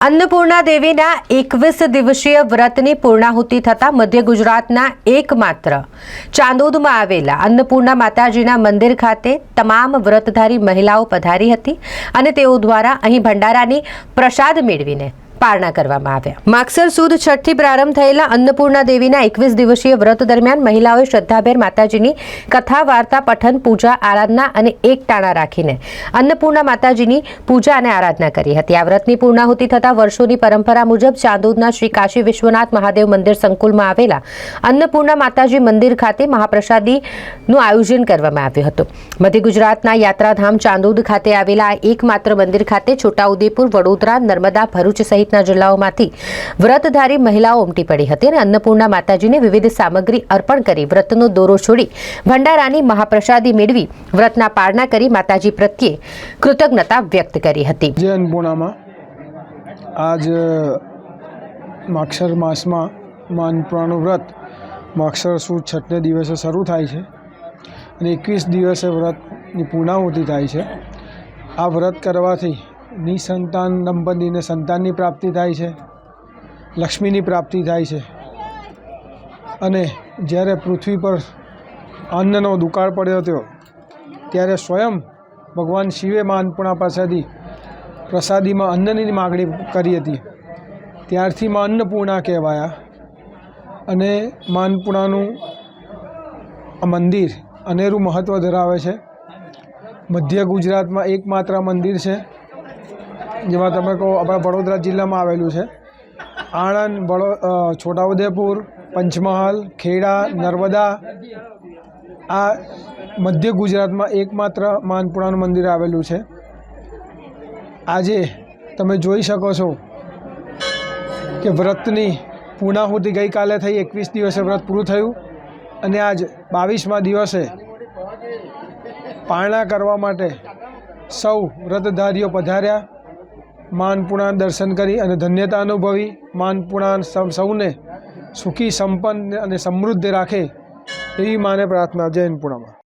અન્નપૂર્ણા દેવીના એકવીસ દિવસીય વ્રતની પૂર્ણાહુતિ થતાં મધ્ય ગુજરાતના એકમાત્ર ચાંદોદમાં આવેલા અન્નપૂર્ણા માતાજીના મંદિર ખાતે તમામ વ્રતધારી મહિલાઓ પધારી હતી અને તેઓ દ્વારા અહીં ભંડારાની પ્રસાદ મેળવીને પારણા કરવામાં આવ્યા. માગસર સુદ છઠથી પ્રારંભ થયેલા અન્નપૂર્ણા દેવીના એકવીસ દિવસીય વ્રત દરમિયાન મહિલાઓએ શ્રદ્ધાભેર માતાજીની કથા, વાર્તા, પઠન, પૂજા, આરાધના અને એક ટાણા રાખીને અન્નપૂર્ણા માતાજીની પૂજા અને આરાધના કરી હતી. આ વ્રતની પૂર્ણાહુતિ થતાં વર્ષોની પરંપરા મુજબ ચાંદોદના શ્રી કાશી વિશ્વનાથ મહાદેવ મંદિર સંકુલમાં આવેલા અન્નપૂર્ણા માતાજી મંદિર ખાતે મહાપ્રસાદીનું આયોજન કરવામાં આવ્યું હતું. મધ્ય ગુજરાતના યાત્રાધામ ચાંદોદ ખાતે આવેલા આ એકમાત્ર મંદિર ખાતે છોટાઉદેપુર, વડોદરા, નર્મદા, ભરૂચ સહિતના જિલ્લાઓમાંથી વ્રતધારી મહિલાઓ ઉમટી પડી હતી અને અન્નપૂર્ણા માતાજીને વિવિધ સામગ્રી અર્પણ કરી વ્રતનો દોરો છોડી ભંડારાની મહાપ્રસાદી મેળવી વ્રતના પારણા કરી માતાજી પ્રત્યે કૃતજ્ઞતા વ્યક્ત કરી હતી. જે અન્નપૂર્ણામાં આજ માક્ષર માસમાં માનપુરાનું વ્રત માક્ષર સુદ છઠને દિવસે શરૂ થાય છે અને એકવીસ દિવસે વ્રતની પૂર્ણાહુતિ થાય છે. આ વ્રત કરવાથી નિસંતાન દંપતીને સંતાનની પ્રાપ્તિ થાય છે, લક્ષ્મીની પ્રાપ્તિ થાય છે. અને જ્યારે પૃથ્વી પર અન્નનો દુકાળ પડ્યો હતો, ત્યારે સ્વયં ભગવાન શિવે માનપુણા પાસેથી પ્રસાદીમાં અન્નની માગણી કરી હતી. ત્યારથી માં અન્નપૂર્ણા કહેવાયા અને માં આ મંદિર અનેરું મહત્ત્વ ધરાવે છે. મધ્ય ગુજરાતમાં એકમાત્ર મંદિર છે. જેમાં તમે કહો, આપણા વડોદરા જિલ્લામાં આવેલું છે. આણંદ, વડો છોટાઉદેપુર, પંચમહાલ, ખેડા, નર્મદા, આ મધ્ય ગુજરાતમાં એકમાત્ર માનપુરાનું મંદિર આવેલું છે. આજે તમે જોઈ શકો છો કે વ્રતની પૂર્ણાહુતિ ગઈકાલે થઈ, એકવીસ દિવસે વ્રત પૂરું થયું અને આજ બાવીસમા દિવસે પારણા કરવા માટે સૌ વ્રતધારીઓ પધાર્યા. માનપુણા દર્શન કરી અને ધન્યતા અનુભવી. માનપુણા સૌને સુખી, સંપન્ન અને સમૃદ્ધ રાખે એવી માને પ્રાર્થના. જૈન અન્નપૂર્ણામાં